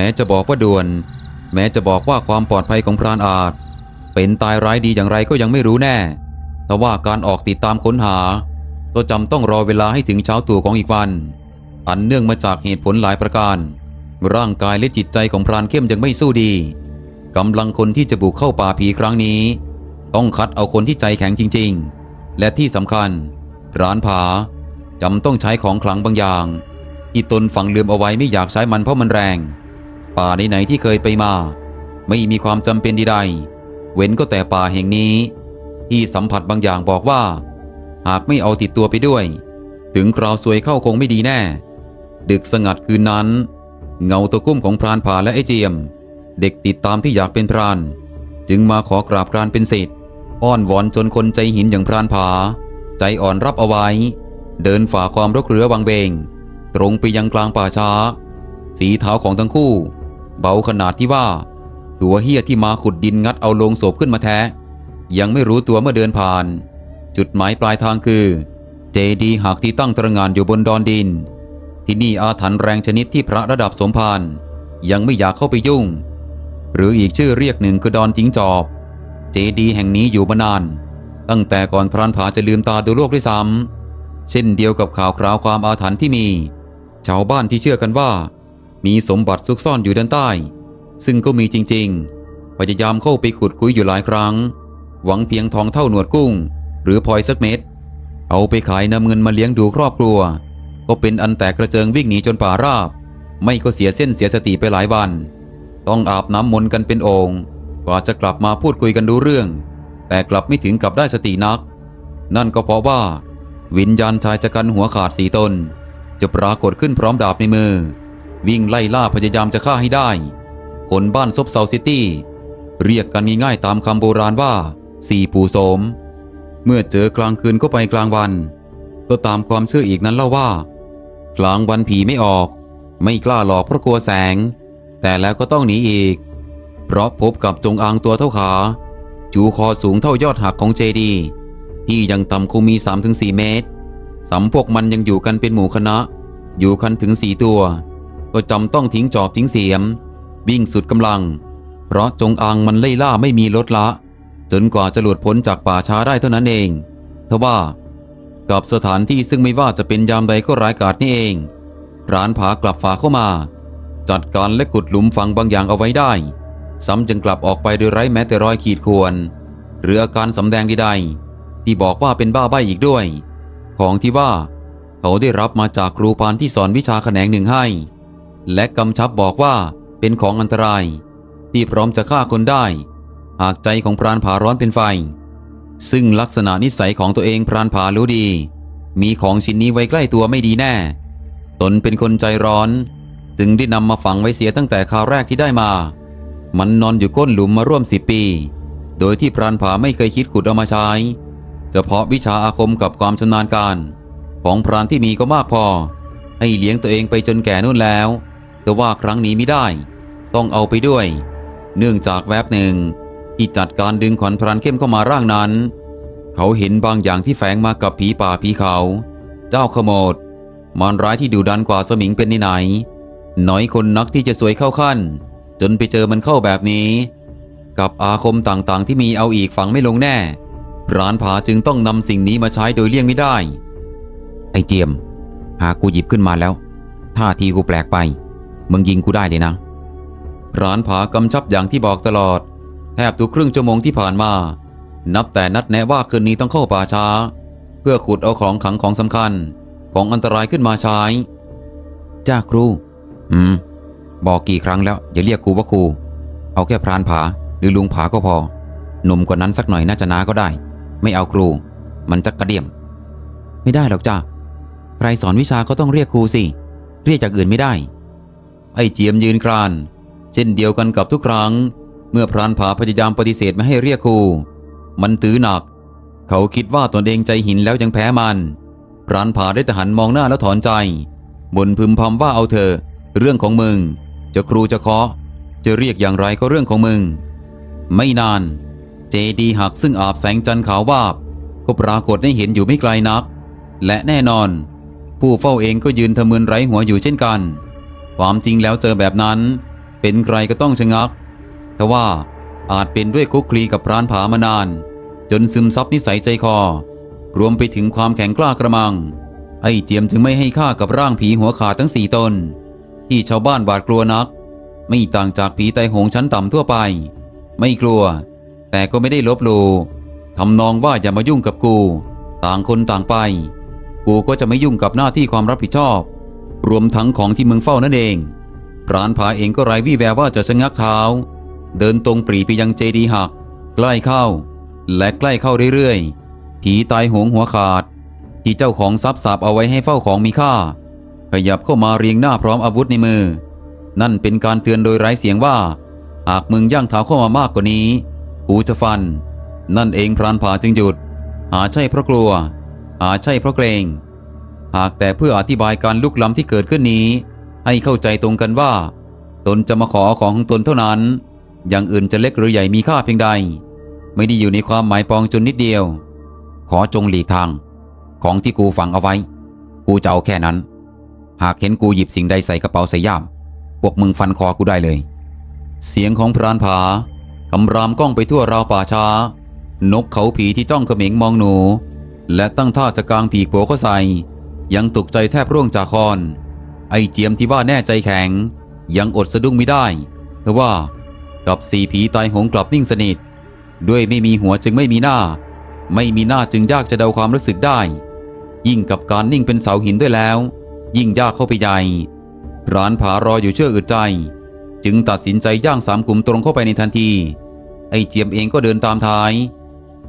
แม้จะบอกว่าด่วน แม้จะบอกว่าความปลอดภัยของพรานอาจ เป็นตายร้ายดีอย่างไรก็ยังไม่รู้แน่แต่ว่าการออกติดตามค้นหา ก็จำต้องรอเวลาให้ถึงเช้าตู่ของอีกวัน อันเนื่องมาจากเหตุผลหลายประการ ร่างกายและจิตใจของพรานเข้มยังไม่สู้ดีกำลังคนที่จะบุกเข้าป่าผีครั้งนี้ ต้องคัดเอาคนที่ใจแข็งจริง ๆ และที่สำคัญ ร้านผาจำต้องใช้ของขลังบางอย่าง ที่ตนฝังลืมเอาไว้ไม่อยากใช้มันเพราะมันแรง ป่าไหนๆที่เคยไปมา ไม่มีความจำเป็นใดๆเว้นก็แต่ป่าแห่งนี้ ที่สัมผัสบางอย่างบอกว่า หากไม่เอาติดตัวไปด้วย ถึงคราวซวยเข้าคงไม่ดีแน่ ดึกสงัดคืนนั้น เงาตะคุ่มของพรานผาและไอเจียม เด็กติดตามที่อยากเป็นพราน จึงมาขอกราบกรานเป็นสิทธิ์อ้อนวอนจนคนใจหินอย่างพรานผา ใจอ่อนรับเอาไว้ เดินฝ่าความรกเรือวังเวงตรงไปยังกลางป่าช้าฝีเท้าของทั้งคู่ เบาขนาดที่ว่า ตัวเฮียที่มาขุดดินงัดเอาโลงศพขึ้นมาแท้ ยังไม่รู้ตัวเมื่อเดินผ่าน จุดหมายปลายทางคือ เจดีหักที่ตั้งตระงานอยู่บนดอนดิน ที่นี่อาถรรพ์แรงชนิดที่พระระดับสมภารยังไม่อยากเข้าไปยุ่ง หรืออีกชื่อเรียกหนึ่งคือดอนจิงจอบ เจดีแห่งนี้อยู่มานาน ตั้งแต่ก่อนพรานผาจะลืมตาดูโลกด้วยซ้ำเช่นเดียวกับข่าวคราวความอาถรรพ์ที่มี ชาวบ้านที่เชื่อกันว่า มีสมบัติซุกซ่อนอยู่ด้านใต้ ซึ่งก็มีจริงๆ พยายามเข้าไปขุดคุยอยู่หลายครั้ง หวังเพียงทองเท่าหนวดกุ้ง หรือพลอยสักเม็ด เอาไปขายนำเงินมาเลี้ยงดูครอบครัว ก็เป็นอันแตกกระเจิงวิ่งหนีจนป่าราบ ไม่ก็เสียเส้นเสียสติไปหลายวัน ต้องอาบน้ำมนต์กันเป็นองค์กว่าจะกลับมาพูดคุยกันรู้เรื่อง แต่กลับไม่ถึงกับได้สตินัก นั่นก็เพราะว่า วิญญาณชายชะกันหัวขาดสีตน จะปรากฏขึ้นพร้อมดาบในมือ วิ่งไล่ล่าพยายามจะฆ่าให้ได้ คนบ้านซบเซาซิตี้ เรียกกันง่ายๆตามคำโบราณว่า สี่ปู่โสม เมื่อเจอกลางคืนก็ไปกลางวัน ก็ตามความเชื่ออีกนั้นเล่าว่า กลางวันผีไม่ออก ไม่กล้าหลอกเพราะกลัวแสง แต่แล้วก็ต้องหนีอีก เพราะพบกับจงอางตัวเท่าขา จูคอสูงเท่ายอดหักของเจดี ที่ยังต่ำคงมี 3-4 เมตรสำพวกมันยังอยู่กันเป็นหมู่คณะ อยู่กันถึงสี่ตัว ก็จำต้องทิ้งจอบทิ้งเสียม วิ่งสุดกำลัง เพราะจงอางมันไล่ล่าไม่มีลดละ จนกว่าจะหลุดพ้นจากป่าช้าได้เท่านั้นเองทว่า กับสถานที่ซึ่งไม่ว่าจะเป็นยามใดก็ร้ายกาจนี่เองร้านผากลับฝาเข้ามา จัดการและขุดหลุมฝังบางอย่างเอาไว้ได้ ซ้ำจึงกลับออกไปโดยไร้แม้แต่รอยขีดข่วนหรืออาการสำแดงใดๆที่บอกว่าเป็นบ้าใบ้อีกด้วย ของที่ว่า เขาได้รับมาจากครูพานที่สอนวิชาแขนงหนึ่งให้ และกำชับบอกว่าเป็นของอันตราย ที่พร้อมจะฆ่าคนได้ หากใจของพรานผาร้อนเป็นไฟ ซึ่งลักษณะนิสัยของตัวเองพรานผารู้ดี มีของชิ้นนี้ไว้ใกล้ตัวไม่ดีแน่ ตนเป็นคนใจร้อน จึงได้นำมาฝังไว้เสียตั้งแต่คราวแรกที่ได้มา มันนอนอยู่ก้นหลุมมาร่วมสิบปี โดยที่พรานผาไม่เคยคิดขุดเอามาใช้เฉพาะวิชาอาคมกับความชำนาญการ ของพรานที่มีก็มากพอ ให้เลี้ยงตัวเองไปจนแก่นู่นแล้ว แต่ว่าครั้งนี้ไม่ได้ ต้องเอาไปด้วย เนื่องจากแวบหนึ่งที่จัดการดึงขวัญพรานเข้มเข้ามาร่างนั้น เขาเห็นบางอย่างที่แฝงมากับผีป่าผีเขา เจ้าขโมดมารร้ายที่ดุดันกว่าสมิงเป็นไหนน้อยคนนักที่จะสวยเข้าขั้น จนไปเจอมันเข้าแบบนี้ กับอาคมต่างๆ ที่มีเอาอีกฝังไม่ลงแน่ร้านผาจึงต้องนำสิ่งนี้มาใช้โดยเลี่ยงไม่ได้ ไอ้เจียม หากูหยิบขึ้นมาแล้วท่าทีกูแปลกไป มึงยิงกูได้เลยนะร้านผากำชับอย่างที่บอกตลอด แทบทุกครึ่งชั่วโมงที่ผ่านมา นับแต่นัดแนะว่าคืนนี้ต้องเข้าป่าช้า เพื่อขุดเอาของขังของสำคัญ ของอันตรายขึ้นมาใช้จ้าครู อืม บอกกี่ครั้งแล้ว อย่าเรียกกูว่าครู เอาแค่พรานผาหรือลุงผาก็พอ หนุ่มกว่านั้นสักหน่อยน่าจะน้าก็ได้ ไม่เอาครู มันจักกระเดี่ยม ไม่ได้หรอกจ้าใครสอนวิชาก็ต้องเรียกครูสิ เรียกจากอื่นไม่ได้ ไอ้เจียมยืนกราน เช่นเดียวกันกับทุกครั้ง เมื่อพรานผาพยายามปฏิเสธไม่ให้เรียกครูมันตื้อหนัก เขาคิดว่าตนเองใจหินแล้วยังแพ้มัน พรานผาได้แต่หันมองหน้าแล้วถอนใจบนพึมพำว่าเอาเถอเรื่องของมึง จะครูจะเคาะ จะเรียกอย่างไรก็เรื่องของมึง ไม่นาน เจดีหักซึ่งอาบแสงจันทร์ขาววาบ ก็ปรากฏให้เห็นอยู่ไม่ไกลนัก และแน่นอน ผู้เฝ้าเองก็ยืนทะมึนไร้หัวอยู่เช่นกัน ความจริงแล้วเจอแบบนั้น เป็นใครก็ต้องชะงักทว่าอาจเป็นด้วยคุกคลีกับพรานผามานาน จนซึมซับนิสัยใจคอ รวมไปถึงความแข็งกล้ากระมัง ไอ้เจียมจึงไม่ให้ค่ากับร่างผีหัวขาดทั้งสี่ตน ที่ชาวบ้านหวาดกลัวนัก ไม่ต่างจากผีไตหงชั้นต่ำทั่วไป ไม่กลัว แต่ก็ไม่ได้ลบหลู่ทำนองว่าอย่ามายุ่งกับกู ต่างคนต่างไป กูก็จะไม่ยุ่งกับหน้าที่ความรับผิดชอบ รวมทั้งของที่เมึงเฝ้านั่นเองพรานผาเองก็ไร้วี่แววว่าจะชะงักเท้า เดินตรงปรีไปยังเจดีหัก ใกล้เข้า และใกล้เข้าเรื่อยๆผีตายหงหัวขาด ที่เจ้าของทรัพย์สาบเอาไว้ให้เฝ้าของมีค่า ขยับเข้ามาเรียงหน้าพร้อมอาวุธในมือ นั่นเป็นการเตือนโดยไร้เสียงว่า หากมึงย่างเท้าเข้ามามากกว่านี้กูจะฟัน นั่นเองพรานผาจึงหยุด หาใช่เพราะกลัว หาใช่เพราะเกรง หากแต่เพื่ออธิบายการลุกล้ำที่เกิดขึ้นนี้ ให้เข้าใจตรงกันว่า ตนจะมาขอของของตนเท่านั้น อย่างอื่นจะเล็กหรือใหญ่มีค่าเพียงใด ไม่ได้อยู่ในความหมายปองจนนิดเดียว ขอจงหลีกทาง ของที่กูฝังเอาไว้ กูจะเอาแค่นั้น หากเห็นกูหยิบสิ่งใดใส่กระเป๋าใส่ย่ามพวกมึงฟันคอกูได้เลย เสียงของพรานผาคำรามก้องไปทั่วราวป่าช้า นกเขาผีที่จ้องเขม็งมองหนู และตั้งท่าจะกลางปีกโผเข้าใส่ ยังตกใจแทบร่วงจากคอน ไอเจียมที่ว่าแน่ใจแข็ง ยังอดสะดุ้งไม่ได้เพราะว่ากับสีผีตายหงกลับนิ่งสนิท ด้วยไม่มีหัวจึงไม่มีหน้า ไม่มีหน้าจึงยากจะเดาความรู้สึกได้ ยิ่งกับการนิ่งเป็นเสาหินด้วยแล้ว ยิ่งยากเข้าไปใหญ่ร้านผารออยู่เชื่ออึดใจ จึงตัดสินใจย่างสามขุมตรงเข้าไปในทันที ไอเจียมเองก็เดินตามท้าย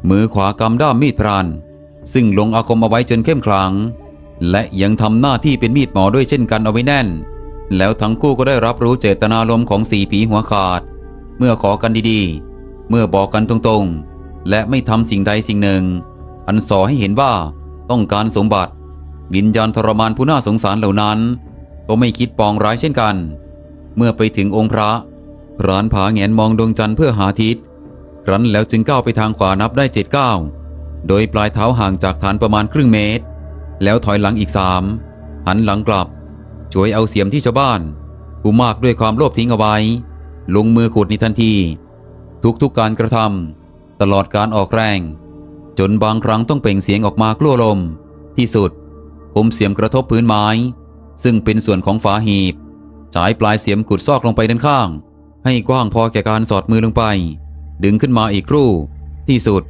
มือขวากำด้ามมีดพราน ซึ่งลงอาคมเอาไว้จนเข้มขลัง และยังทำหน้าที่เป็นมีดหมอด้วยเช่นกันเอาไว้แน่น แล้วทั้งคู่ก็ได้รับรู้เจตนารมณ์ของสีผีหัวขาด เมื่อขอกันดีๆ เมื่อบอกกันตรงๆ และไม่ทำสิ่งใดสิ่งหนึ่ง อันสอให้เห็นว่าต้องการสมบัติ วิญญาณทรมานผู้น่าสงสารเหล่านั้น ก็ไม่คิดปองร้ายเช่นกัน เมื่อไปถึงองค์พระพรานผาแงนมองดวงจันทร์เพื่อหาทิศครั้นแล้วจึงก้าวไปทางขวานับได้เจ็ดก้าวโดยปลายเท้าห่างจากฐานประมาณครึ่งเมตร แล้วถอยหลังอีกสามหันหลังกลับช่วยเอาเสียมที่ชาวบ้านผู้มากด้วยความโลภทิ้งเอาไว้ ลงมือขุดในทันที ทุกๆการกระทำตลอดการออกแรง จนบางครั้งต้องเปล่งเสียงออกมากลัวลม ที่สุดคมเสียมกระทบพื้นไม้ ซึ่งเป็นส่วนของฝาหีบฉายปลายเสียมขุดซอกลงไปด้านข้าง ให้กว้างพอแก่การสอดมือลงไป ดึงขึ้นมาอีกครู่ ที่สุด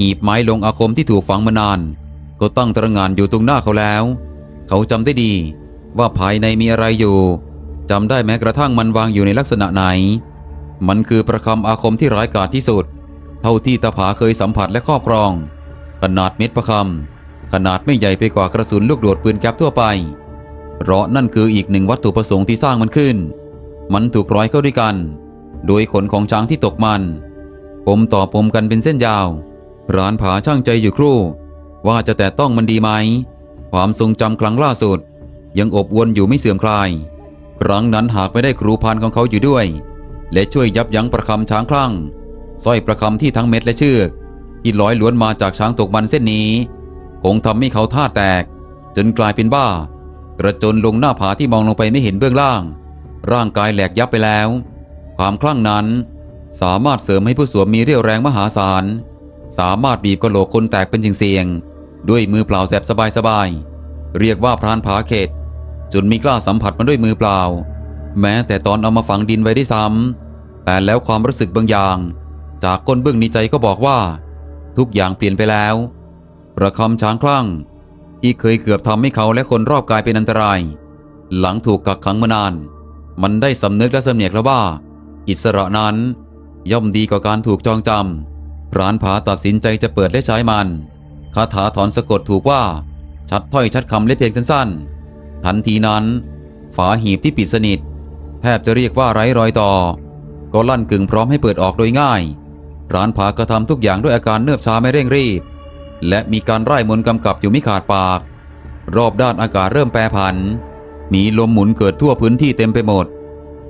หีบไม้ลงอาคมที่ถูกฝังมานาน ก็ตั้งตระงานอยู่ตรงหน้าเขาแล้ว เขาจำได้ดี ว่าภายในมีอะไรอยู่จำได้แม้กระทั่งมันวางอยู่ในลักษณะไหน มันคือประคำอาคมที่ร้ายกาจที่สุด เท่าที่ตาผาเคยสัมผัสและครอบครอง ขนาดเม็ดประคำขนาดไม่ใหญ่ไปกว่ากระสุนลูกโดดปืนแก๊ปทั่วไป เพราะนั่นคืออีกหนึ่งวัตถุประสงค์ที่สร้างมันขึ้น มันถูกร้อยเข้าด้วยกัน โดยขนของช้างที่ตกมัน ปมต่อปมกันเป็นเส้นยาว ร้านผาช่างใจอยู่ครู่ ว่าจะแต่ต้องมันดีไหม ความทรงจำครั้งล่าสุด ยังอบอวนอยู่ไม่เสื่อมคลาย ครั้งนั้นหากไม่ได้ครูพันของเขาอยู่ด้วย และช่วยยับยั้งประคำช้างคลั่งสร้อยประคำที่ทั้งเม็ดและเชือกที่ลอยล้วนมาจากช้างตกมันเส้นนี้ คงทำให้เขาท่าแตก จนกลายเป็นบ้า กระจนลงหน้าผาที่มองลงไปไม่เห็นเบื้องล่าง ร่างกายแหลกยับไปแล้ว ความคลั่งนั้น สามารถเสริมให้ผู้สวมมีเรี่ยวแรงมหาศาล สามารถบีบกระโหลกคนแตกเป็นเสียงๆ ด้วยมือเปล่าแสบสบายๆ เรียกว่าพรานผาเขตจนมีกล้าสัมผัสมันด้วยมือเปล่า แม้แต่ตอนเอามาฝังดินไว้ได้ซ้ำแต่แล้วความรู้สึกบางอย่าง จากก้นเบื้องในใจก็บอกว่า ทุกอย่างเปลี่ยนไปแล้ว ประคำช้างคลั่ง ที่เคยเกือบทำให้เขาและคนรอบกายเป็นอันตราย หลังถูกกักขังมานาน มันได้สำนึกและสำเนียกแล้วว่า อิสระนั้นย่อมดีกว่าการถูกจองจำพรานผาตัดสินใจจะเปิดและใช้มันาถาถอนสะกดถูกว่า ชัดถ้อยชัดคำและเพียงสั้นๆ ทันทีนั้น ฝาหีบที่ปิดสนิท แทบจะเรียกว่าไร้รอยต่อ ก็ลั่นกึ่งพร้อมให้เปิดออกโดยง่าย ร้านผากระทำทุกอย่างด้วยอาการเนิบช้าไม่เร่งรีบ และมีการไร้มนกำกับอยู่ไม่ขาดปาก รอบด้านอากาศเริ่มแปรผัน มีลมหมุนเกิดทั่วพื้นที่เต็มไปหมด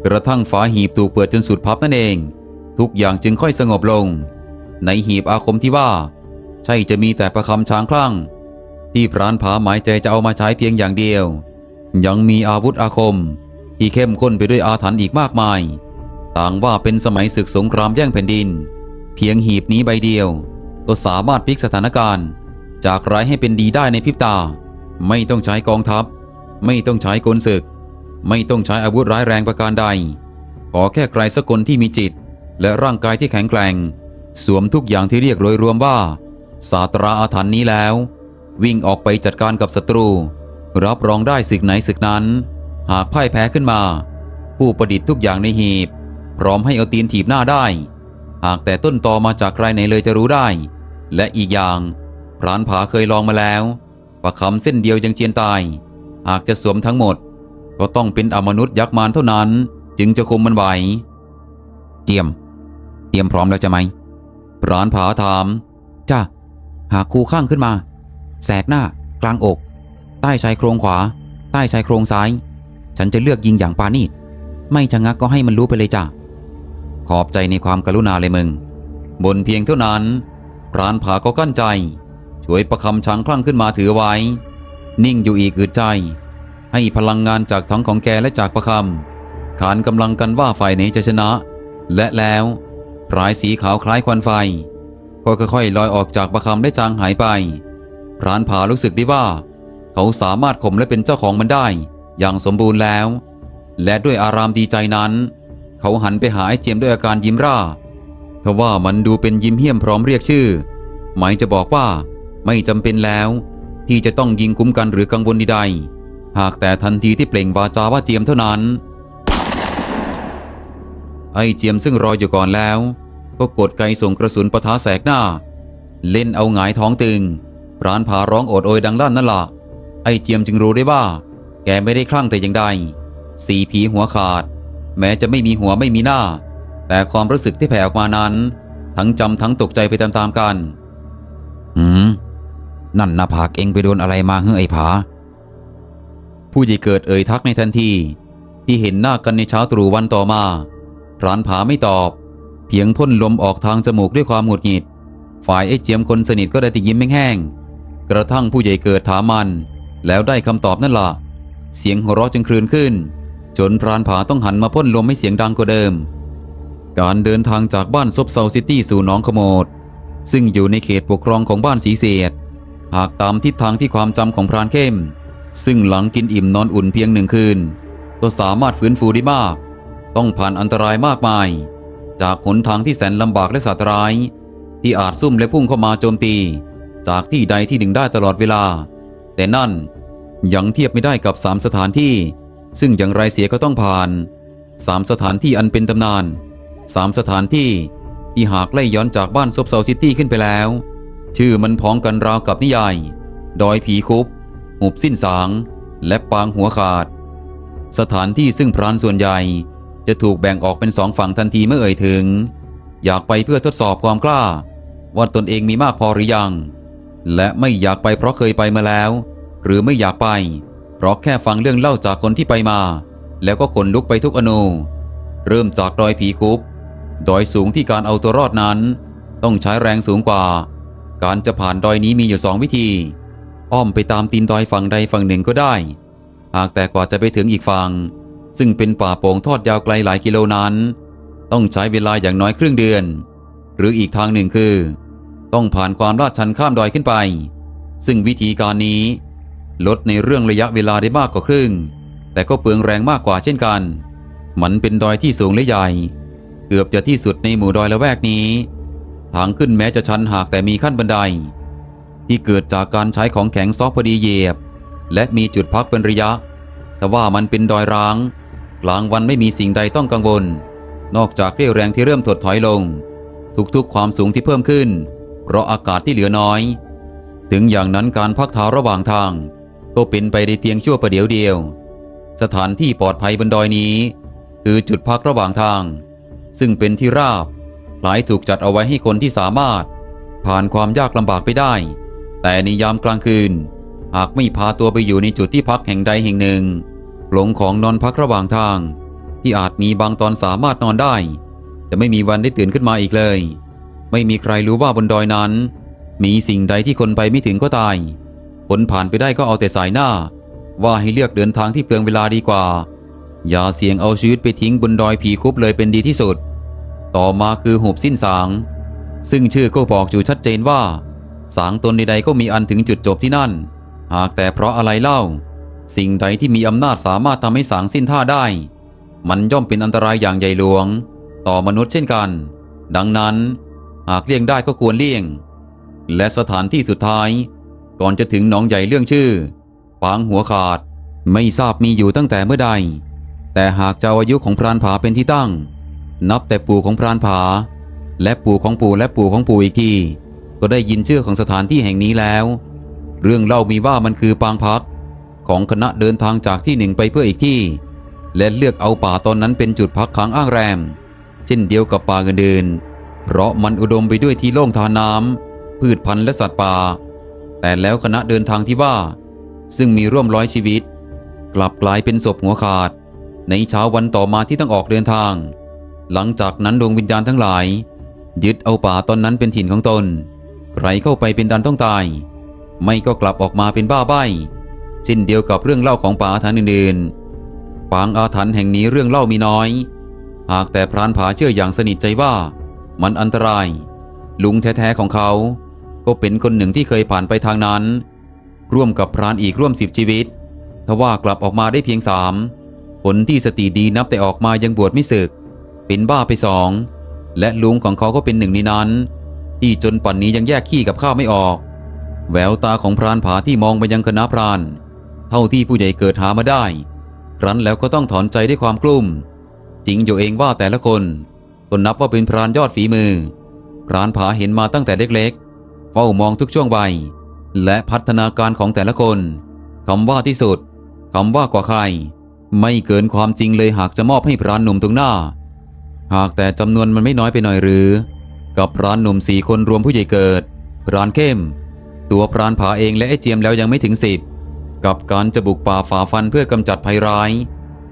กระทั่งฝาหีบถูกเปิดจนสุดพับนั่นเอง ทุกอย่างจึงค่อยสงบลง ในหีบอาคมที่ว่า ใช่จะมีแต่ประคำช้างคลั่ง ที่พรานผาหมายใจจะเอามาใช้เพียงอย่างเดียว ยังมีอาวุธอาคม ที่เข้มข้นไปด้วยอาถรรพ์อีกมากมาย ต่างว่าเป็นสมัยศึกสงครามแย่งแผ่นดิน เพียงหีบนี้ใบเดียว ก็สามารถพลิกสถานการณ์ จากร้ายให้เป็นดีได้ในพริบตา ไม่ต้องใช้กองทัพ ไม่ต้องใช้กลศึก ไม่ต้องใช้อาวุธร้ายแรงประการใด ขอแค่ใครสักคนที่มีจิต และร่างกายที่แข็งแกร่งสวมทุกอย่างที่เรียกโดยรวมว่า ศาสตราอาถรรพ์นี้แล้ว วิ่งออกไปจัดการกับศัตรู รับรองได้ศึกไหนศึกนั้น หากพ่ายแพ้ขึ้นมา ผู้ประดิษฐ์ทุกอย่างในหีบ พร้อมให้เอาตีนถีบหน้าได้ หากแต่ต้นตอมาจากใครไหนเลยจะรู้ได้ และอีกอย่างพรานผาเคยลองมาแล้ว ประคำเส้นเดียวยังเจียนตาย หากจะสวมทั้งหมด ก็ต้องเป็นอมนุษย์ยักษ์มารเท่านั้น จึงจะคุมมันไหว เจียม เตรียมพร้อมแล้วจะไหมพรานผาถามจ้า หากคูข้างขึ้นมา แสกหน้า กลางอก ใต้ชายโครงขวา ใต้ชายโครงซ้าย ฉันจะเลือกยิงอย่างปานีตไม่ชะงักก็ให้มันรู้ไปเลยจ้ะ ขอบใจในความกรุณาเลยมึง บนเพียงเท่านั้นพรานผาก็กั้นใจ ช่วยประคำช้างคลั่งขึ้นมาถือไว้ นิ่งอยู่อีกอึดใจ ให้พลังงานจากทั้งของแกและจากประคำขานกำลังกันว่าฝ่ายไหนจะชนะ และแล้วปลายสีขาวคล้ายควันไฟ ก็ค่อยๆลอยออกจากประคำได้จางหายไป พรานผารู้สึกได้ว่า เขาสามารถข่มและเป็นเจ้าของมันได้ อย่างสมบูรณ์แล้ว และด้วยอารามดีใจนั้น เขาหันไปหาไอ้เจียมด้วยอาการยิ้มร่าทว่ามันดูเป็นยิ้มเหี้ยมพร้อมเรียกชื่อ หมายจะบอกว่าไม่จำเป็นแล้ว ที่จะต้องยิงคุ้มกันหรือกังวลใดๆหากแต่ทันทีที่เปล่งวาจาว่าเจียมเท่านั้น ไอ้เจียมซึ่งรออยู่ก่อนแล้ว ก็กดไกส่งกระสุนปะทะแสกหน้า เล่นเอาหงายท้องตึงพรานผาร้องโอดโอยดังลั่นนั่นละไอ้เจียมจึงรู้ได้ว่า แกไม่ได้คลั่งแต่อย่างใดสีผีหัวขาด แม้จะไม่มีหัวไม่มีหน้า แต่ความรู้สึกที่แผ่ออกมานั้น ทั้งจำทั้งตกใจไปตามๆกัน หืม นั่นหน้าผากเองไปโดนอะไรมาเฮ้อไอ้ผา ผู้ใหญ่เกิดเอ่ยทักในทันที ที่เห็นหน้ากันในเช้าตรู่วันต่อมาพรานผาไม่ตอบ เพียงพ่นลมออกทางจมูกด้วยความหงุดหงิด ฝ่ายไอ้เจียมคนสนิทก็ได้ต่ยิ้มแห้งๆกระทั่งผู้ใหญ่เกิดถามมัน แล้วได้คำตอบนั่นละ่ะ เสียงหัวเราะจึงคลืนขึ้น จนพรานผาต้องหันมาพ่นลมให้เสียงดังกว่าเดิม การเดินทางจากบ้านซบเซาซิตี้สู่หนองขโมดซึ่งอยู่ในเขตปกครองของบ้านสีเสียด หากตามทิศทางที่ความจำของพรานเข้ม ซึ่งหลังกินอิ่มนอนอุ่นเพียงหนึ่งคืน ก็สามารถฟื้นฟูได้มาก ต้องผ่านอันตรายมากมาย จากหนทางที่แสนลำบากและสัตว์ร้าย ที่อาจซุ่มและพุ่งเข้ามาโจมตี จากที่ใดที่หนึ่งได้ตลอดเวลา แต่นั่นยังเทียบไม่ได้กับสามสถานที่ ซึ่งอย่างไรเสียก็ต้องผ่านสามสถานที่อันเป็นตำนานสามสถานที่ที่หากไล่ย้อนจากบ้านซบเซาซิตี้ขึ้นไปแล้ว ชื่อมันพ้องกันราวกับนิยาย ดอยผีคุบหุบสิ้นสาง และปางหัวขาด สถานที่ซึ่งพรานส่วนใหญ่ จะถูกแบ่งออกเป็นสองฝั่งทันทีเมื่อเอ่ยถึง อยากไปเพื่อทดสอบความกล้า ว่าตนเองมีมากพอหรือยัง และไม่อยากไปเพราะเคยไปมาแล้ว หรือไม่อยากไป เพราะแค่ฟังเรื่องเล่าจากคนที่ไปมา แล้วก็ขนลุกไปทุกอนูเริ่มจากดอยผีคุบดอยสูงที่การเอาตัวรอดนั้น ต้องใช้แรงสูงกว่า การจะผ่านดอยนี้มีอยู่สองวิธี อ้อมไปตามตีนดอยฝั่งใดฝั่งหนึ่งก็ได้ หากแต่กว่าจะไปถึงอีกฝั่ง ซึ่งเป็นป่าโป่งทอดยาวไกลหลายกิโลนั้น ต้องใช้เวลาอย่างน้อยครึ่งเดือน หรืออีกทางหนึ่งคือ ต้องผ่านความลาดชันข้ามดอยขึ้นไป ซึ่งวิธีการนี้ ลดในเรื่องระยะเวลาได้มากกว่าครึ่ง แต่ก็เปลืองแรงมากกว่าเช่นกัน มันเป็นดอยที่สูงและใหญ่ เกือบจะที่สุดในหมู่ดอยละแวกนี้ ทางขึ้นแม้จะชันหากแต่มีขั้นบันได ที่เกิดจากการใช้ของแข็งซอกพอดีเหยียบ และมีจุดพักเป็นระยะแต่ว่ามันเป็นดอยร้าง กลางวันไม่มีสิ่งใดต้องกังวล นอกจากเรี่ยวแรงที่เริ่มถดถอยลง ทุกๆ ความสูงที่เพิ่มขึ้น เพราะอากาศที่เหลือน้อย ถึงอย่างนั้นการพักเท้าระหว่างทาง ก็เป็นไปได้เพียงชั่วประเดี๋ยวเดียว สถานที่ปลอดภัยบนดอยนี้ คือจุดพักระหว่างทาง ซึ่งเป็นที่ราบคล้ายถูกจัดเอาไว้ให้คนที่สามารถ ผ่านความยากลำบากไปได้ แต่ในยามกลางคืน หากไม่พาตัวไปอยู่ในจุดที่พักแห่งใดแห่งหนึ่ง หลงของนอนพักระหว่างทาง ที่อาจมีบางตอนสามารถนอนได้ จะไม่มีวันได้ตื่นขึ้นมาอีกเลย ไม่มีใครรู้ว่าบนดอยนั้น มีสิ่งใดที่คนไปไม่ถึงก็ตายคนผ่านไปได้ก็เอาแต่สายหน้า ว่าให้เลือกเดินทางที่เปลืองเวลาดีกว่า อย่าเสี่ยงเอาชีวิตไปทิ้งบนดอยผีคุบเลยเป็นดีที่สุด ต่อมาคือหุบสิ้นสาง ซึ่งชื่อก็บอกอยู่ชัดเจนว่า สางตนใดๆก็มีอันถึงจุดจบที่นั่น หากแต่เพราะอะไรเล่า สิ่งใดที่มีอำนาจสามารถทำให้สางสิ้นท่าได้ มันย่อมเป็นอันตรายอย่างใหญ่หลวง ต่อมนุษย์เช่นกัน ดังนั้น หากเลี่ยงได้ก็ควรเลี่ยง และสถานที่สุดท้าย ก่อนจะถึงหนองใหญ่เรื่องชื่อปางหัวขาดไม่ทราบมีอยู่ตั้งแต่เมื่อใด แต่หากเจ้าอายุของพรานผาเป็นที่ตั้ง นับแต่ปู่ของพรานผา และปู่ของปู่และปู่ของปู่อีกทีก็ได้ยินชื่อของสถานที่แห่งนี้แล้ว เรื่องเล่ามีว่ามันคือปางพัก ของคณะเดินทางจากที่หนึ่งไปเพื่ออีกที่ และเลือกเอาป่าตอนนั้นเป็นจุดพักค้างอ้างแรม เช่นเดียวกับป่าอื่นๆเพราะมันอุดมไปด้วยที่โล่งทานน้ำพืชพันธุ์และสัตว์ป่า แต่แล้วคณะเดินทางที่ว่า ซึ่งมีร่วมร้อยชีวิต กลับกลายเป็นศพหัวขาด ในเช้าวันต่อมาที่ต้องออกเดินทาง หลังจากนั้นดวงวิญญาณทั้งหลาย ยึดเอาป่าตอนนั้นเป็นถิ่นของตนใครเข้าไปเป็นดันต้องตาย ไม่ก็กลับออกมาเป็นบ้าใบ้ เช่นเดียวกับเรื่องเล่าของป่าอาถรรพ์อื่นๆปางอาถรรพ์แห่งนี้เรื่องเล่ามีน้อย หากแต่พรานผาเชื่ออย่างสนิทใจว่า มันอันตราย ลุงแท้ๆของเขา ก็เป็นคนหนึ่งที่เคยผ่านไปทางนั้น ร่วมกับพรานอีกร่วมสิบชีวิตทว่ากลับออกมาได้เพียงสามคนที่สติดีนับแต่ออกมายังบวชไม่ศึก เป็นบ้าไปสองและลุงของเขาก็เป็นหนึ่งในนั้น ที่จนปัจนนี้ยังแยกขี้กับข้าวไม่ออก แววตาของพรานผาที่มองไปยังคณะพราน เท่าที่ผู้ใหญ่เกิดหามาได้ ครั้นแล้วก็ต้องถอนใจด้วยความกลุ้ม จริงอยู่เองว่าแต่ละคนก็นับว่าเป็นพรานยอดฝีมือ พรานผาเห็นมาตั้งแต่เล็กๆ เฝ้ามองทุกช่วงวัย และพัฒนาการของแต่ละคนคำว่าที่สุดคำว่ากว่าใคร ไม่เกินความจริงเลยหากจะมอบให้พรานหนุ่มตรงหน้า หากแต่จำนวนมันไม่น้อยไปหน่อยหรือ กับพรานหนุ่มสี่คนรวมผู้ใหญ่เกิดพรานเข้ม ตัวพรานผาเองและไอ้เจียมแล้วยังไม่ถึงสิบ กับการจะบุกป่าฝ่าฟันเพื่อกำจัดภัยร้าย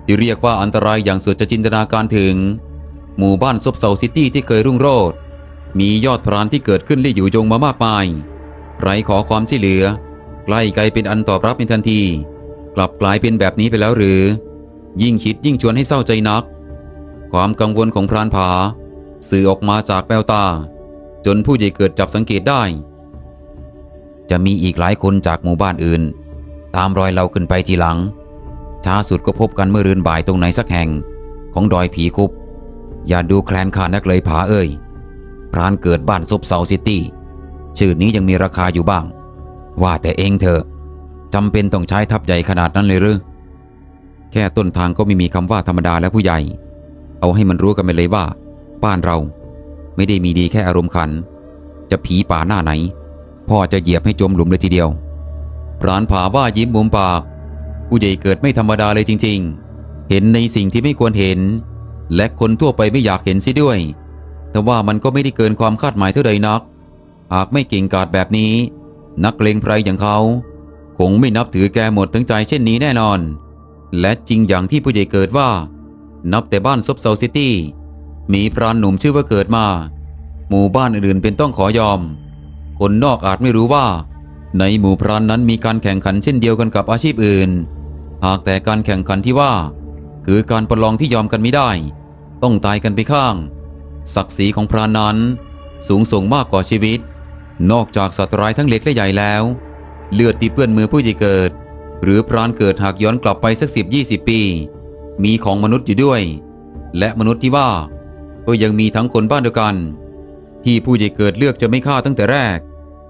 ที่เรียกว่าอันตรายอย่างสุดจะจินตนาการถึง หมู่บ้านซบเซาซิตี้ที่เคยรุ่งโรจน์มียอดพรานที่เกิดขึ้นและอยู่ยงมามากมายใครขอความช่วยเหลือใกล้ไกลเป็นอันตอบรับในทันที กลับกลายเป็นแบบนี้ไปแล้วหรือ ยิ่งคิดยิ่งชวนให้เศร้าใจนัก ความกังวลของพรานผา สื่อออกมาจากแววตา จนผู้ใหญ่เกิดจับสังเกตได้ จะมีอีกหลายคนจากหมู่บ้านอื่น ตามรอยเราขึ้นไปทีหลัง ช้าสุดก็พบกันเมื่อรืนบ่ายตรงไหนสักแห่ง ของดอยผีคุบ อย่าดูแคลนขานักเลยผาเอ้ยพรานเกิดบ้านซบเซาซิตี้ ชื่อนี้ยังมีราคาอยู่บ้าง ว่าแต่เองเถอะจำเป็นต้องใช้ทัพใหญ่ขนาดนั้นเลยหรือแค่ต้นทางก็ไม่มีคำว่าธรรมดาแล้วผู้ใหญ่ เอาให้มันรู้กันไปเลยว่า บ้านเรา ไม่ได้มีดีแค่อารมณ์ขัน จะผีป่าหน้าไหน พ่อจะเหยียบให้จมหลุมเลยทีเดียว รานผาว่ายิ้มมุมปาก ผู้ใหญ่เกิดไม่ธรรมดาเลยจริง ๆ เห็นในสิ่งที่ไม่ควรเห็น และคนทั่วไปไม่อยากเห็นซิด้วยแต่ว่ามันก็ไม่ได้เกินความคาดหมายเท่าใดนัก หากไม่เก่งกาจแบบนี้ นักเลงไพรอย่างเขา คงไม่นับถือแกหมดทั้งใจเช่นนี้แน่นอน และจริงอย่างที่ผู้ใหญ่เกิดว่า นับแต่บ้านซบเซาซิตี้มีพรานหนุ่มชื่อว่าเกิดมา หมู่บ้านอื่นๆเป็นต้องขอยอม คนนอกอาจไม่รู้ว่า ในหมู่พรานนั้นมีการแข่งขันเช่นเดียวกันกับอาชีพอื่น หากแต่การแข่งขันที่ว่า คือการประลองที่ยอมกันไม่ได้ ต้องตายกันไปข้าง ศักดิ์ศรีของพรานนั้น สูงส่งมากกว่าชีวิต นอกจากสัตว์ร้ายทั้งเล็กและใหญ่แล้ว เลือดที่เปื้อนมือผู้ใหญ่เกิด หรือพรานเกิดหากย้อนกลับไปสักสิบยี่สิบปี มีของมนุษย์อยู่ด้วย และมนุษย์ที่ว่า ก็ยังมีทั้งคนบ้านเดียวกัน ที่ผู้ใหญ่เกิดเลือกจะไม่ฆ่าตั้งแต่แรก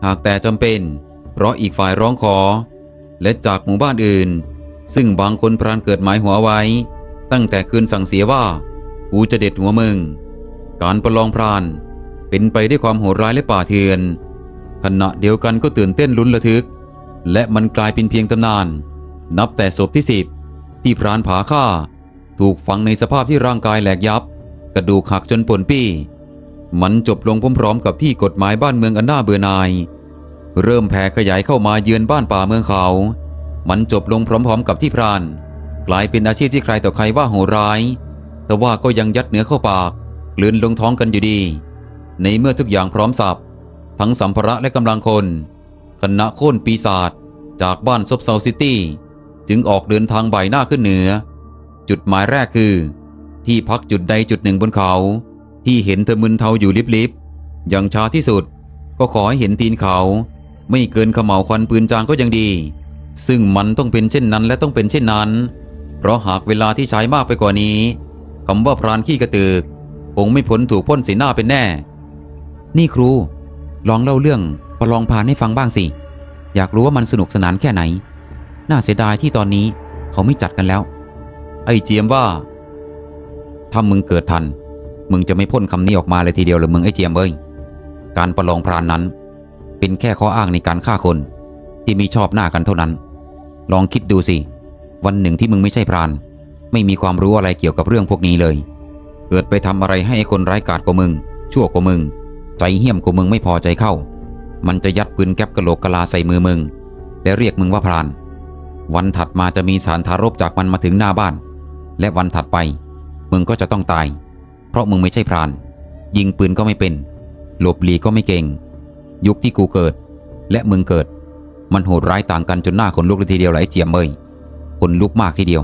หากแต่จำเป็น เพราะอีกฝ่ายร้องขอ และจากหมู่บ้านอื่น ซึ่งบางคนพรานเกิดหมายหัวไว้ ตั้งแต่คืนสั่งเสียว่ากูจะเด็ดหัวมึง การประลองพราน เป็นไปด้วยความโหดร้ายและป่าเถื่อน ขณะเดียวกันก็ตื่นเต้นลุ้นระทึก และมันกลายเป็นเพียงตำนาน นับแต่ศพที่สิบที่พรานผาฆ่า ถูกฝังในสภาพที่ร่างกายแหลกยับ กระดูกหักจนป่นปี้ มันจบลงพร้อมๆกับที่กฎหมายบ้านเมืองอันน่าเบื่อหน่าย เริ่มแผ่ขยายเข้ามาเยือนบ้านป่าเมืองเขา มันจบลงพร้อมๆกับที่พราน กลายเป็นอาชีพที่ใครต่อใครว่าโหร้าย แต่ว่าก็ยังยัดเนื้อเข้าปากกลืนลงท้องกันอยู่ดี ในเมื่อทุกอย่างพร้อมสับ ทั้งสัมภาระและกำลังคนคณะโค่นปีศาจจากบ้านซบเซาซิตี้ จึงออกเดินทางบ่ายหน้าขึ้นเหนือ จุดหมายแรกคือ ที่พักจุดใดจุดหนึ่งบนเขา ที่เห็นเธอมึนเทาอยู่ลิบๆอย่างช้าที่สุด ก็ขอให้เห็นตีนเขา ไม่เกินขมเหลาควันปืนจางก็ยังดี ซึ่งมันต้องเป็นเช่นนั้นและต้องเป็นเช่นนั้น เพราะหากเวลาที่ใช้มากไปกว่านี้คำว่าพรานขี้กระตือกคงไม่พ้นถูกพ่นสีหน้าเป็นแน่ นี่ครู ลองเล่าเรื่องประลองพรานให้ฟังบ้างสิ อยากรู้ว่ามันสนุกสนานแค่ไหน น่าเสียดายที่ตอนนี้เขาไม่จัดกันแล้ว ไอ้เจียมว่า ถ้ามึงเกิดทัน มึงจะไม่พ่นคำนี้ออกมาเลยทีเดียวเลยมึงไอ้เจียมเอ้ย การประลองพรานนั้น เป็นแค่ข้ออ้างในการฆ่าคน ที่มีชอบหน้ากันเท่านั้น ลองคิดดูสิ วันหนึ่งที่มึงไม่ใช่พราน ไม่มีความรู้อะไรเกี่ยวกับเรื่องพวกนี้เลย เกิดไปทำอะไรให้ไอ้คนร้ายกาจกว่ามึง ชั่วกว่ามึง ใจเหี้ยมกว่ามึงไม่พอใจเข้า มันจะยัดปืนแก๊ปกะโหลกกะลาใส่มือมึง และเรียกมึงว่าพราน วันถัดมาจะมีสารทารบจากมันมาถึงหน้าบ้าน และวันถัดไป มึงก็จะต้องตาย เพราะมึงไม่ใช่พราน ยิงปืนก็ไม่เป็น หลบหลีกก็ไม่เก่ง ยุคที่กูเกิด และมึงเกิด มันโหดร้ายต่างกันจนหน้าขนลุกเลยทีเดียวเลยไหลเจียมเอ้ยขนลุกมากทีเดียว